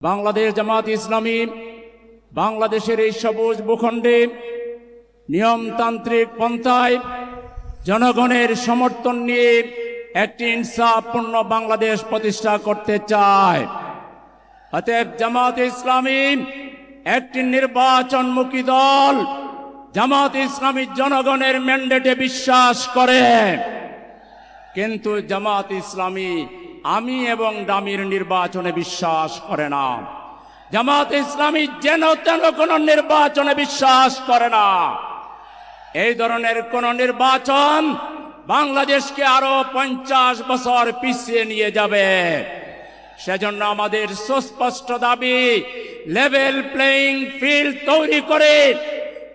বাংলাদেশ জামাত ইসলামী, বাংলাদেশের এই সবুজ ভূখণ্ডে নিয়মতান্ত্রিক পন্থায় জনগণের সমর্থন নিয়ে একটি ইনসাফপূর্ণ বাংলাদেশ প্রতিষ্ঠা করতে চায়। অতএব জামাত ইসলামী একটি নির্বাচনমুখী দল, জামাত ইসলামী জনগণের ম্যান্ডেটে বিশ্বাস করে। কিন্তু জামাত ইসলামী আমি এবং দামির নির্বাচনে বিশ্বাস করে না। জামাত ইসলামী যেন তেন কোন নির্বাচনে বিশ্বাস করে না। এই ধরনের কোন নির্বাচন বাংলাদেশকে আরও পঞ্চাশ বছর পিছিয়ে নিয়ে যাবে। সেজন্য আমাদের সুস্পষ্ট দাবি লেভেল প্লেইং ফিল্ড তৈরি করে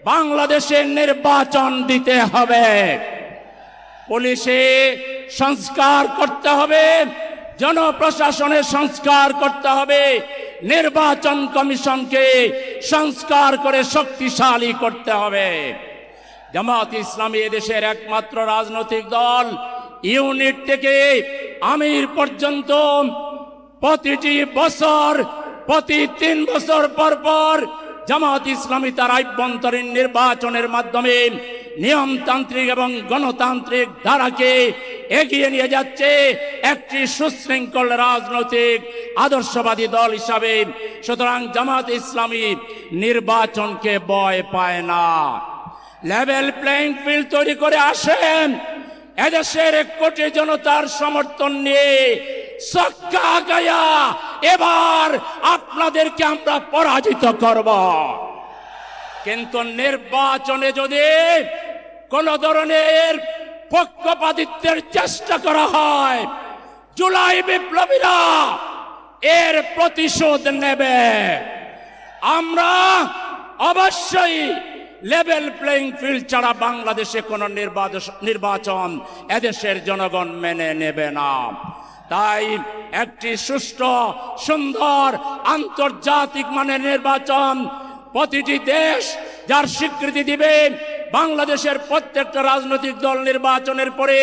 বাংলাদেশের নির্বাচন দিতে হবে। পুলিশে সংস্কার করতে হবে। জনপ্রশাসনের সংস্কার করতে হবে। নির্বাচন কমিশনকে সংস্কার করে শক্তিশালী করতে হবে। জামাত ইসলামী এদেশের একমাত্র রাজনৈতিক দল। ইউনিট থেকে আমির পর্যন্ত প্রতিটি বছর, প্রতি তিন বছর পর পর জামাত ইসলামী তার আভ্যন্তরীণ নির্বাচনের মাধ্যমে নিয়মতান্ত্রিক এবং গণতান্ত্রিক ধারাকে এগিয়ে নিয়ে যাচ্ছে একটি সুশৃঙ্খল রাজনৈতিক আদর্শবাদী দল হিসাবে। সুতরাং জামাত ইসলামী নির্বাচনকে ভয় পায় না। লেভেল প্লেইং ফিল্ড তৈরি করে আসেন। এদেশের এক কোটি জনতার সমর্থন নিয়ে এবার আপনাদেরকে আমরা পরাজিত করব। কিন্তু নির্বাচনে যদি কোন ধরনের পক্ষপাতিত্বের চেষ্টা করা হয়। জুলাই বিপ্লবীরা এর প্রতিশোধ নেবে। আমরা অবশ্যই লেভেল প্লেইং ফিল্ড ছাড়া বাংলাদেশে কোনো নির্বাচন এদেশের জনগণ মেনে নেবে না। তাই একটি সুষ্ঠু, সুন্দর, আন্তর্জাতিক মানের নির্বাচন প্রতিটি দেশ যার স্বীকৃতি দিবে বাংলাদেশের প্রত্যেকটা রাজনৈতিক দল নির্বাচনের পরে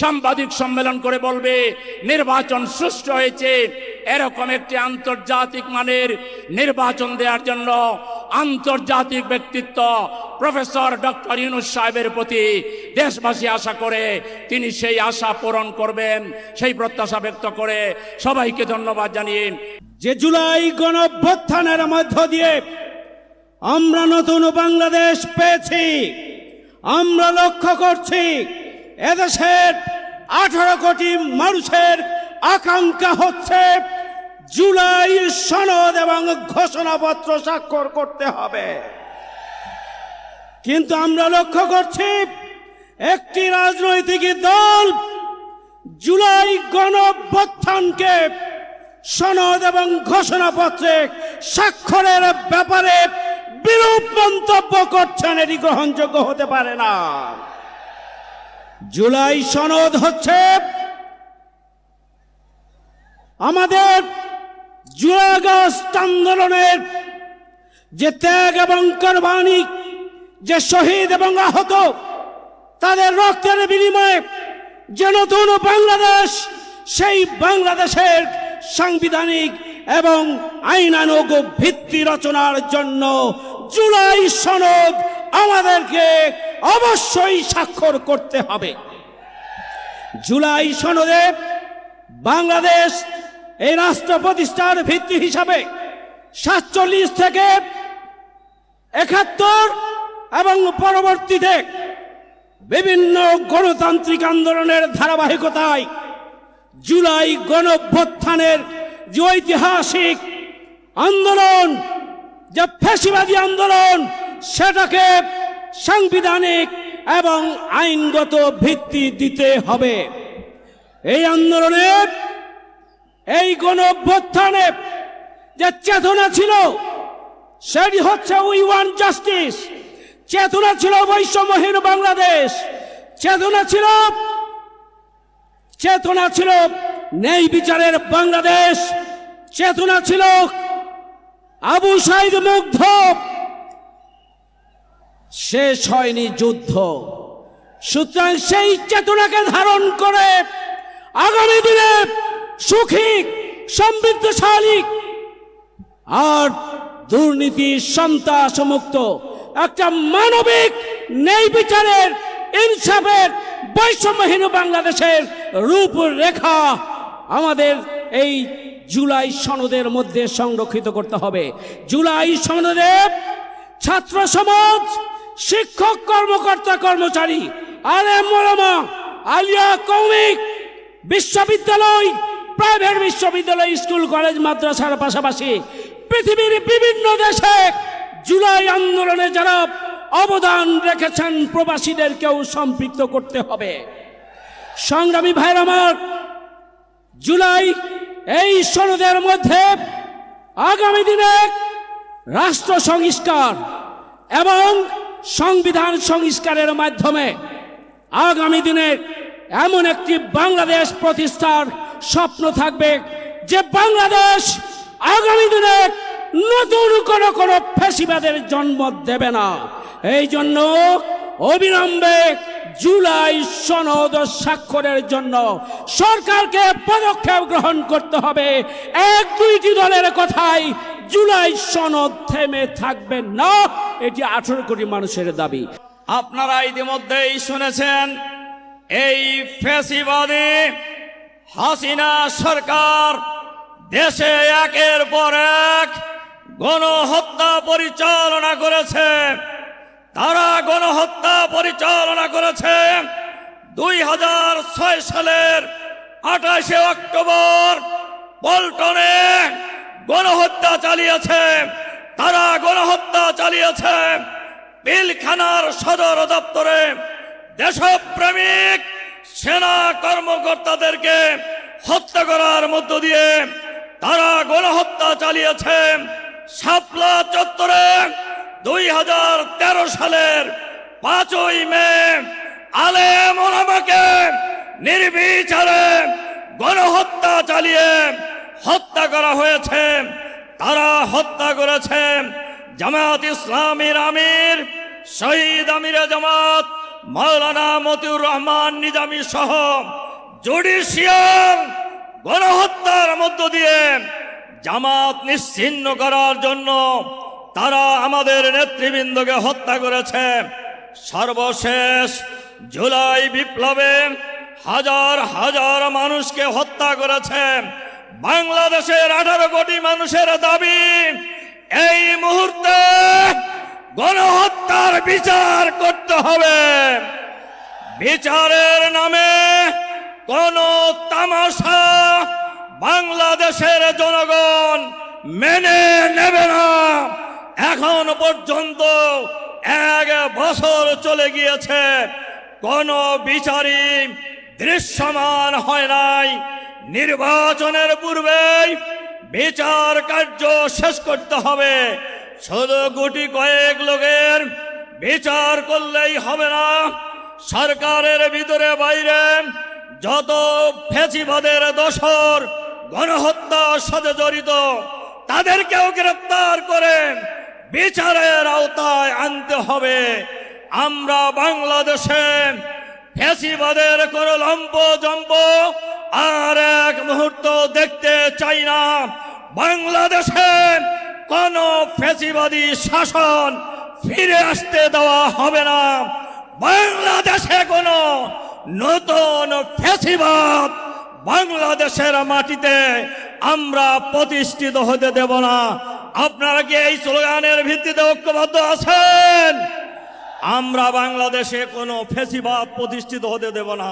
সাংবাদিক সম্মেলন করে বলবে, নির্বাচন সুষ্ঠু হয়েছে এরকম একটি আন্তর্জাতিক মানের নির্বাচন দেওয়ার জন্য আন্তর্জাতিক ব্যক্তিত্ব প্রফেসর ডক্টর ইউনুস সাহেবের প্রতি দেশবাসী আশা করে, তিনি সেই আশা পূরণ করবেন, সেই প্রত্যাশা ব্যক্ত করে সবাইকে ধন্যবাদ জানিয়ে যে জুলাই গণ গণভ্যুত্থানের মধ্য দিয়ে আমরা নতুন বাংলাদেশ পেয়েছি। আমরা লক্ষ্য করছি এদেশের আঠারো কোটি মানুষের আকাঙ্ক্ষা হচ্ছে জুলাই সনদ এবং ঘোষণাপত্র স্বাক্ষর করতে হবে। কিন্তু আমরা লক্ষ্য করছি একটি রাজনৈতিক দল জুলাই গণভ্যুত্থানকে সনদ এবং ঘোষণাপত্রে স্বাক্ষরের ব্যাপারে বিরূপ মন্তব্য করছেন, এটি গ্রহণযোগ্য হতে পারে না। জুলাই সনদ হচ্ছে, আমাদের জুলাই আন্দোলনের যে ত্যাগ এবং কোরবানি, যে শহীদ এবং আহত, তাদের রক্তের বিনিময়ে যে নতুন বাংলাদেশ, সেই বাংলাদেশের সাংবিধানিক এবং আইনানুগ ভিত্তি রচনার জন্য জুলাই সনদ আমাদেরকে অবশ্যই স্বাক্ষর করতে হবে। জুলাই সনদে বাংলাদেশ এই রাষ্ট্র প্রতিষ্ঠার ভিত্তি হিসাবে সাতচল্লিশ থেকে একাত্তর এবং পরবর্তীতে বিভিন্ন গণতান্ত্রিক আন্দোলনের ধারাবাহিকতায় জুলাই গণভ্যুত্থানের যে ঐতিহাসিক আন্দোলন যে ফ্যাসিবাদী আন্দোলন সেটাকে সাংবিধানিক এবং আইনগত ভিত্তি দিতে হবে। এই আন্দোলনে, এই গণভ্যুত্থানে যে চেতনা ছিল, সেটি হচ্ছে উই ওয়ান জাস্টিস চেতনা ছিল বৈষম্যহীন বাংলাদেশ। চেতনা ছিল চেতনা ছিল ন্যায় বিচারের বাংলাদেশ। চেতনা ছিল আবু সাইদ মুগ্ধ। শেষ হয়নি যুদ্ধ। সুতরাং সেই চেতনাকে ধারণ করে আগামী দিনে সুখী, সমৃদ্ধশালী আর দুর্নীতি, সন্ত্রাস মুক্ত একটা মানবিক ন্যায় বিচারের, ইনসাফের, বৈষম্যহীন বাংলাদেশের রূপরেখা আমাদের এই জুলাই সনদের মধ্যে সংরক্ষিত করতে হবে। জুলাই সনদে ছাত্র সমাজ, শিক্ষক, কর্মকর্তা, কর্মচারী আলিয়া, কৌমিক, বিশ্ববিদ্যালয়, প্রাইভেট বিশ্ববিদ্যালয়, স্কুল, কলেজ, মাদ্রাসার পাশাপাশি পৃথিবীর বিভিন্ন দেশে জুলাই আন্দোলনে যারা অবদান রেখেছেন, প্রবাসীদেরকেও সম্পৃক্ত করতে হবে। সংগ্রামী ভাইয়ের আমার, জুলাই এই সনদের মধ্যে আগামী দিনে রাষ্ট্র সংস্কার এবং সংবিধান সংস্কারের মাধ্যমে আগামী দিনে এমন একটি বাংলাদেশ প্রতিষ্ঠার স্বপ্ন থাকবে যে বাংলাদেশ আগামী দিনে নতুন কোন কোন ফেসিবাদের জন্ম দেবে না। এই জন্য অবিলম্বে জুলাই সনদ স্বাক্ষরের জন্য সরকারকে পদক্ষেপ গ্রহণ করতে হবে। এক, দুইটি দলের কথাই জুলাই সনদ থেমে থাকবে না। এটি আঠারো কোটি মানুষের দাবি। আপনারা ইতিমধ্যেই শুনেছেন, এই ফেসিবাদী হাসিনা সরকার দেশে একের পর এক গণহত্যা পরিচালনা করেছে। তারা গণহত্যা পরিচালনা করেছে দুই হাজার ছয় সালের আঠাশে অক্টোবর পল্টনে গণহত্যা চালিয়েছে। তারা গণহত্যা চালিয়েছে পিলখানার সদর দপ্তরে। দেশপ্রেমিক সেনা কর্মকর্তাদেরকে হত্যা করার মধ্য দিয়ে তারা গণহত্যা চালিয়েছে। শাপলা চত্বরে দুই হাজার তেরো সালের পাঁচই মে আলে ওলামাকে নির্বিচারে গণহত্যা চালিয়ে হত্যা করা হয়েছে। তারা হত্যা করেছে জামাত ইসলামীর আমির শহীদ আমিরে জামাত মৌলানা মতিউর রহমান নিজামী সহ জুডিশিয়াল গণহত্যার মধ্য দিয়ে জামাত নিশ্চিন্ন করার জন্য তারা আমাদের নেতৃবৃন্দকে হত্যা করেছে। সর্বশেষ জুলাই বিপ্লবে হাজার হাজার মানুষকে হত্যা করেছে। বাংলাদেশের আঠারো কোটি মানুষের দাবি, এই মুহূর্তে গণহত্যার বিচার করতে হবে। বিচারের নামে কোন তামাশা বাংলাদেশের জনগণ মেনে নেবে না। এখন পর্যন্ত এক বছর চলে গিয়েছে, কোন বিচারই দৃশ্যমান হয় নাই। নির্বাচনের পূর্বেই বিচার কার্য শেষ করতে হবে। শুধু গুটি কয়েক লোকের বিচার করলেই হবে না, সরকারের ভিতরে বাইরে যত ফেসিবাদের দোষর গণহত্যার সাথে জড়িত, তাদেরকেও গ্রেপ্তার করে বিচারের আওতায় আনতে হবে। আমরা বাংলাদেশে ফেসিবাদের কোন লম্প জম্প আর এক মুহূর্ত দেখতে চাই না। বাংলাদেশে কোন ফেসিবাদী শাসন ফিরে আসতে দেওয়া হবে না। বাংলাদেশে কোন নতুন ফেসিবাদ বাংলাদেশের মাটিতে আমরা প্রতিষ্ঠিত হতে দেব না। আপনারা কি এই স্লোগানের ভিত্তিতে ঐক্যবদ্ধ আছেন? আমরা বাংলাদেশে কোনো ফেসিবাদ প্রতিষ্ঠিত হতে দেব না।